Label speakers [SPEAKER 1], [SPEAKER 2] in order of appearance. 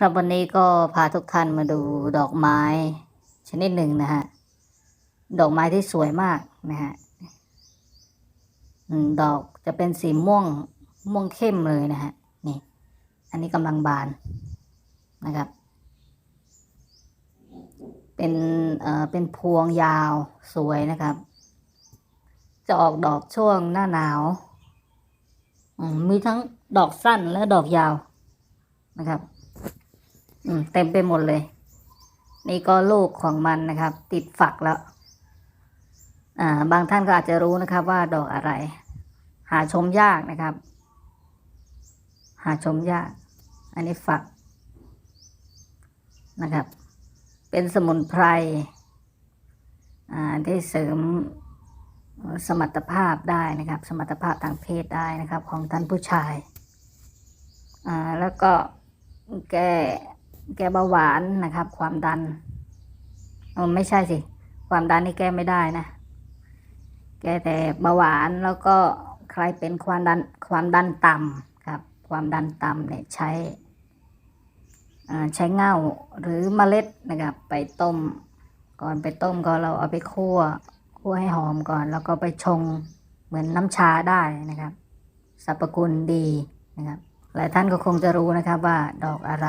[SPEAKER 1] ครับวันนี้ก็พาทุกท่านมาดูดอกไม้ชนิดหนึ่งนะฮะ ดอกไม้ที่สวยมากนะฮะดอกจะเป็นสีม่วงม่วงเข้มเลยนะฮะ นี่ อันนี้กำลังบานนะครับ เป็นเอ่อเป็นพวงยาวสวยนะครับ จะออกดอกช่วงหน้าหนาวมีทั้งดอกสั้นและดอกยาวนะครับ อืม เต็มไปหมดเลย นี่ก็ลูกของมันนะครับ ติดฝักแล้ว อ่า บางท่านก็อาจจะรู้นะครับ ว่าดอกอะไร หาชมยากนะครับ หาชมยาก อันนี้ฝักนะครับ เป็นสมุนไพรอ่าที่เสริมสมรรถภาพได้นะครับ สมรรถภาพทางเพศได้นะครับ ของท่านผู้ชายอ่าแล้วก็แก้ แก้เบาหวานนะครับ ความดันเออไม่ใช่สิ ความดันนี่แก้ไม่ได้นะ แก้แต่เบาหวานแล้วก็ใครเป็นความดันความดันต่ำครับ ความดันต่ำเนี่ยใช้ใช้เง่าหรือเมล็ดนะครับ ไปต้ม ก่อนไปต้มก็เราเอาไปคั่วคั่วให้หอมก่อน แล้วก็ไปชงเหมือนน้ำชาได้นะครับสรรพคุณดีนะครับ หลายท่านก็คงจะรู้นะครับว่าดอกอะไร